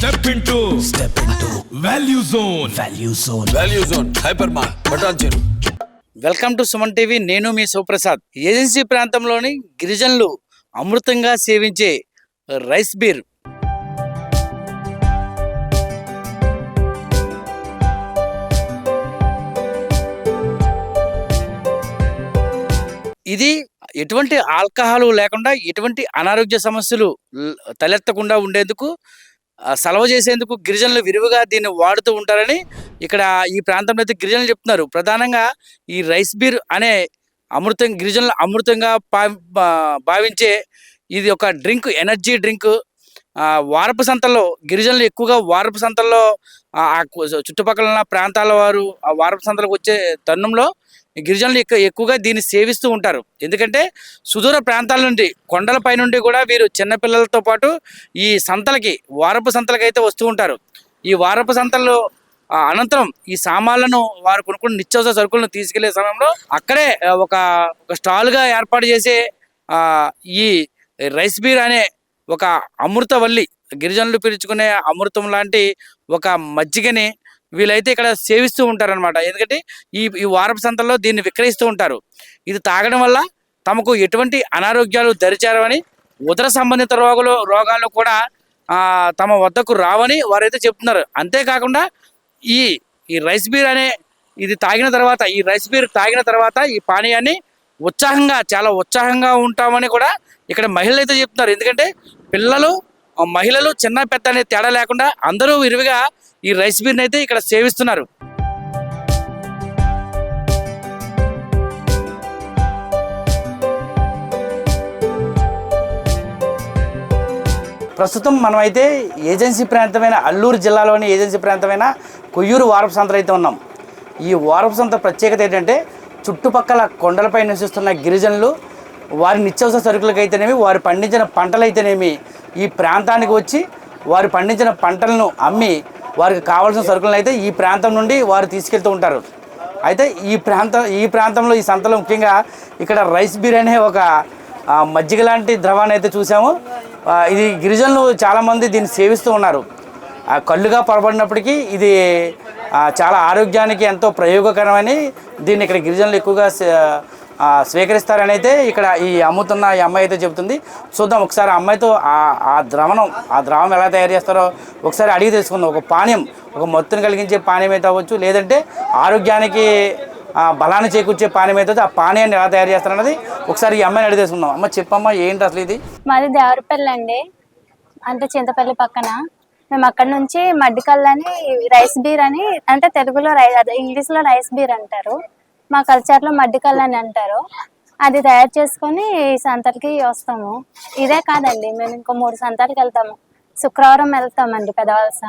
Step into step into value zone value zone value zone hyper మార్ బటాన్ చెరు welcome to Suman TV నేను మీ Sivaprasad agency ప్రాంతంలోని గిరిజనులు అమృతంగా సేవించే రైస్ బీర్. ఇది ఎటువంటి ఆల్కహాల్ లేకుండా ఎటువంటి అనారోగ్య సమస్యలు తలెత్తకుండా ఉండేందుకు సలవ చేసేందుకు గిరిజనులు విరివిగా దీన్ని వాడుతూ ఉంటారని ఇక్కడ ఈ ప్రాంతంలో అయితే గిరిజనులు చెప్తున్నారు. ప్రధానంగా ఈ రైస్ బీర్ అనే అమృతం గిరిజనులు అమృతంగా భా- భావించే ఇది ఒక డ్రింక్ ఎనర్జీ డ్రింక్ వారపు సంతల్లో గిరిజనులు ఎక్కువగా వారపు సంతల్లో ఆ చుట్టుపక్కల ఉన్న ప్రాంతాల వారు ఆ వారపు సంతలకు వచ్చే తరుణంలో గిరిజనులు ఎక్కువ ఎక్కువగా దీన్ని సేవిస్తూ ఉంటారు. ఎందుకంటే సుదూర ప్రాంతాల నుండి కొండలపై నుండి కూడా వీరు చిన్నపిల్లలతో పాటు ఈ సంతలకి వారపు సంతలకి అయితే వస్తూ ఉంటారు. ఈ వారపు సంతల్లో అనంతరం ఈ సామాన్లను వారు కొనుక్కున్న నిత్యావసర సరుకులను తీసుకెళ్ళే సమయంలో అక్కడే ఒక ఒక స్టాల్గా ఏర్పాటు చేసే ఈ రైస్ బీర్ అనే ఒక అమృతవల్లి గిరిజనులు పిలుచుకునే అమృతం లాంటి ఒక మజ్జిగని వీళ్ళైతే ఇక్కడ సేవిస్తూ ఉంటారనమాట ఎందుకంటే ఈ ఈ వారపు సంతల్లో దీన్ని విక్రయిస్తూ ఉంటారు. ఇది తాగడం వల్ల తమకు ఎటువంటి అనారోగ్యాలు దరిచారవని ఉదర సంబంధిత రోగులు రోగాలు కూడా తమ వద్దకు రావని వారైతే చెప్తున్నారు. అంతేకాకుండా ఈ ఈ రైస్ బీర్ అనే ఇది తాగిన తర్వాత ఈ రైస్ బీర్ తాగిన తర్వాత ఈ పానీయాన్ని ఉత్సాహంగా చాలా ఉత్సాహంగా ఉంటామని కూడా ఇక్కడ మహిళలు అయితే చెప్తున్నారు. ఎందుకంటే పిల్లలు మహిళలు చిన్న పెద్ద అనే తేడా లేకుండా అందరూ విరివిగా ఈ రైస్ బీర్ని అయితే ఇక్కడ సేవిస్తున్నారు. ప్రస్తుతం మనమైతే ఏజెన్సీ ప్రాంతమైన అల్లూరు జిల్లాలోని ఏజెన్సీ ప్రాంతమైన కొయ్యూరు వారపు సంతలో అయితే ఉన్నాం. ఈ వారపు సంత ప్రత్యేకత ఏంటంటే చుట్టుపక్కల కొండలపై నివసిస్తున్న గిరిజనులు వారి నిత్యావసర సరుకులకైతేనేమి వారు పండించిన పంటలైతేనేమి ఈ ప్రాంతానికి వచ్చి వారు పండించిన పంటలను అమ్మి వారికి కావాల్సిన సరుకులను అయితే ఈ ప్రాంతం నుండి వారు తీసుకెళ్తూ ఉంటారు. అయితే ఈ ప్రాంతం ఈ ప్రాంతంలో ఈ సంతలో ముఖ్యంగా ఇక్కడ రైస్ బిర్యానీ ఒక మజ్జిగ లాంటి ద్రవాన్ని అయితే చూసాము. ఇది గిరిజనులు చాలామంది దీన్ని సేవిస్తూ ఉన్నారు. కళ్ళుగా పొరబడినప్పటికీ ఇది చాలా ఆరోగ్యానికి ఎంతో ప్రయోగకరమని దీన్ని ఇక్కడ గిరిజనులు ఎక్కువగా స్వీకరిస్తారని అయితే ఇక్కడ ఈ అమ్ముతున్న ఈ అమ్మాయి అయితే చెబుతుంది. చూద్దాం ఒకసారి ఆ అమ్మాయితో ఆ ద్రవణం ఆ ద్రవం ఎలా తయారు చేస్తారో ఒకసారి అడిగి తెలుసుకుందాం. ఒక పానీయం ఒక మత్తును కలిగించే పానీయం అయితే అవ్వచ్చు లేదంటే ఆరోగ్యానికి బలాన్ని చేకూర్చే పానీయం అయితే ఆ పానీయాన్ని ఎలా తయారు చేస్తారన్నది ఒకసారి ఈ అమ్మాయిని అడిగి తెలుసుకుందాం. అమ్మ చెప్పమ్మా ఏంటి అసలు ఇది? మాది దేవరపల్లి అండి. అంటే చింతపల్లి పక్కన. మేము అక్కడ నుంచి మడ్డికల్ అని రైస్ బీర్ అని అంటే తెలుగులో రై అదే ఇంగ్లీష్లో రైస్ బీర్ అంటారు. మా కల్చర్లో మడ్డికల్ అని అంటారు. అది తయారు చేసుకొని ఈ సంతలకి వస్తాము. ఇదే కాదండి మేము ఇంకో మూడు సంతలకి వెళ్తాము. శుక్రవారం వెళ్తామండి పెదవలస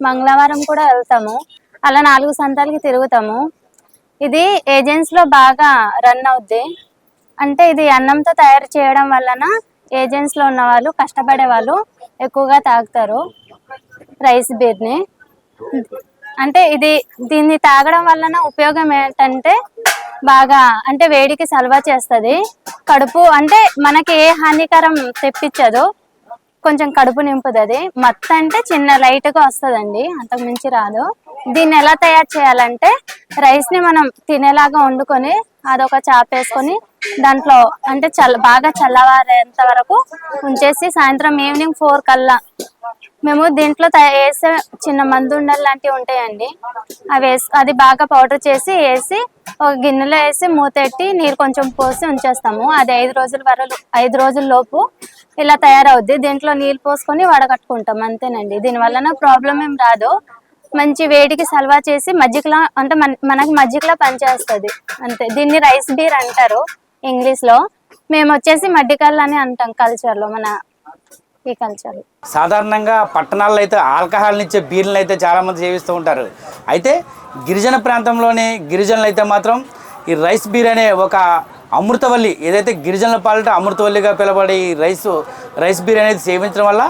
మంగళవారం కూడా వెళ్తాము. అలా నాలుగు సంతాలకి తిరుగుతాము. ఇది ఏజెన్సీ లో బాగా రన్ అవుద్ది. అంటే ఇది అన్నంతో తయారు చేయడం వలన ఏజెన్సీ లో ఉన్న వాళ్ళు కష్టపడే వాళ్ళు ఎక్కువగా తాగుతారు. రైస్ బీర్ని. అంటే ఇది దీన్ని తాగడం వలన ఉపయోగం ఏంటంటే బాగా అంటే వేడికి సలవా చేస్తుంది. కడుపు అంటే మనకి ఏ హానికరం తెప్పించదు కొంచెం కడుపు నింపుతుంది. మత్త అంటే చిన్న లైట్గా వస్తుందండి అంతకు మించి రాదు. దీన్ని ఎలా తయారు చేయాలంటే రైస్ని మనం తినేలాగా వండుకొని అదొక చాపేసుకొని దాంట్లో అంటే చల్ల బాగా చల్లవారేంత వరకు ఉంచేసి సాయంత్రం ఈవినింగ్ ఫోర్ కల్లా మేము దీంట్లో వేసే చిన్న మందు ఉండలు లాంటివి ఉంటాయండి. అవి వేసి అది బాగా పౌడర్ చేసి వేసి ఒక గిన్నెలో వేసి మూతెట్టి నీరు కొంచెం పోసి ఉంచేస్తాము. అది ఐదు రోజుల వరకు ఐదు రోజుల లోపు ఇలా తయారవుద్ది. దీంట్లో నీళ్ళు పోసుకొని వడగట్టుకుంటాం. అంతేనండి. దీని వలన ప్రాబ్లం ఏం రాదు. మంచి వేడికి సల్వా చేసి మజ్జిగలా అంటే మన మనకి మజ్జిగలా పనిచేస్తుంది. అంతే. దీన్ని రైస్ బీర్ అంటారు ఇంగ్లీష్లో. మేము వచ్చేసి మడ్డికల్ అని అంటాం కల్చర్లో మన ఈ కల్చర్ సాధారణంగా పట్టణాల్లో అయితే ఆల్కహాల్ ఇచ్చే బీర్లను అయితే చాలా మంది సేవిస్తూ ఉంటారు. అయితే గిరిజన ప్రాంతంలోని గిరిజనులు అయితే మాత్రం ఈ రైస్ బీర్ అనే ఒక అమృతవల్లి ఏదైతే గిరిజనుల పాలిట అమృతవల్లిగా పిలబడే ఈ రైస్ రైస్ బీర్ అనేది సేవించడం వల్ల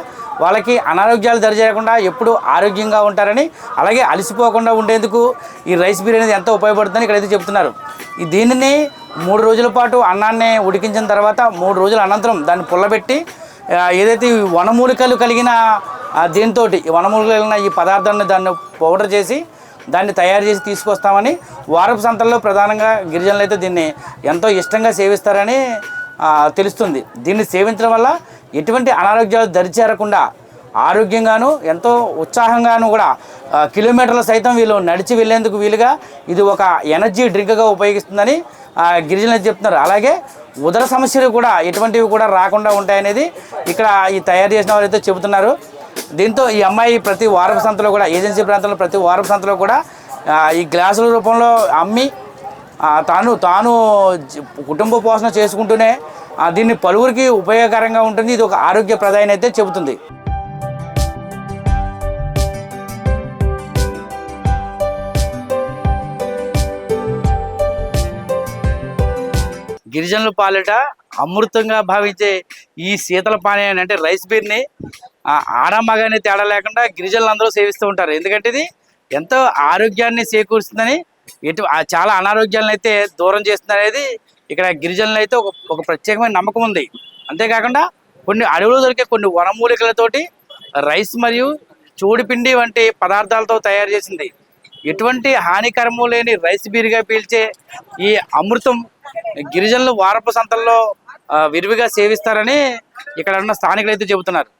వాళ్ళకి అనారోగ్యాలు దరిచేయకుండా ఎప్పుడూ ఆరోగ్యంగా ఉంటారని అలాగే అలసిపోకుండా ఉండేందుకు ఈ రైస్ బిర్యానీ అనేది ఎంతో ఉపయోగపడుతుందని ఇక్కడైతే చెప్తున్నారు. ఈ దీనిని మూడు రోజుల పాటు అన్నాన్ని ఉడికించిన తర్వాత మూడు రోజుల అనంతరం దాన్ని పుల్లబెట్టి ఏదైతే వనమూలికలు కలిగిన దీంతో వనమూలికలు కలిగిన ఈ పదార్థాన్ని దాన్ని పౌడర్ చేసి దాన్ని తయారు చేసి తీసుకొస్తామని వారపు సంతల్లో ప్రధానంగా గిరిజనులు అయితే దీన్ని ఎంతో ఇష్టంగా సేవిస్తారని తెలుస్తుంది. దీన్ని సేవించడం వల్ల ఎటువంటి అనారోగ్యాలు దరిచేరకుండా ఆరోగ్యంగాను ఎంతో ఉత్సాహంగాను కూడా కిలోమీటర్లు కిలోమీటర్ల సైతం వీళ్ళు నడిచి వెళ్ళేందుకు వీలుగా ఇది ఒక ఎనర్జీ డ్రింక్గా ఉపయోగిస్తుందని గిరిజనులు చెప్తున్నారు. అలాగే ఉదర సమస్యలు కూడా ఎటువంటివి కూడా రాకుండా ఉంటాయనేది ఇక్కడ ఈ తయారు చేసిన వారైతే చెబుతున్నారు. దీంతో ఈ అమ్మాయి ప్రతి వారపు సంతలో కూడా ఏజెన్సీ ప్రాంతంలో ప్రతి వారపు సంతలో కూడా ఈ గ్లాసుల రూపంలో అమ్మి తాను తాను కుటుంబ పోషణ చేసుకుంటూనే దీన్ని పలువురికి ఉపయోగకరంగా ఉంటుంది. ఇది ఒక ఆరోగ్యప్రదాయని అయితే చెబుతుంది. గిరిజనుల పాలిట అమృతంగా భావించే ఈ శీతల పానీయాన్ని అంటే రైస్ బీర్ని ఆ ఆడ తేడా లేకుండా గిరిజనులు అందరూ సేవిస్తూ ఉంటారు. ఎందుకంటే ఇది ఎంతో ఆరోగ్యాన్ని చేకూరుస్తుందని ఎటు చాలా అనారోగ్యాలను అయితే దూరం చేస్తుంది అనేది ఇక్కడ గిరిజనులు అయితే ఒక ఒక ప్రత్యేకమైన నమ్మకం ఉంది. అంతేకాకుండా కొన్ని అడవులు దొరికే కొన్ని వనమూలికలతోటి రైస్ మరియు చూడిపిండి వంటి పదార్థాలతో తయారు చేసింది. ఎటువంటి హానికరము లేని రైస్ బీరుగా పీల్చే ఈ అమృతం గిరిజనులు వారపు సంతల్లో విరివిగా సేవిస్తారని ఇక్కడ ఉన్న స్థానికులు అయితే చెబుతున్నారు.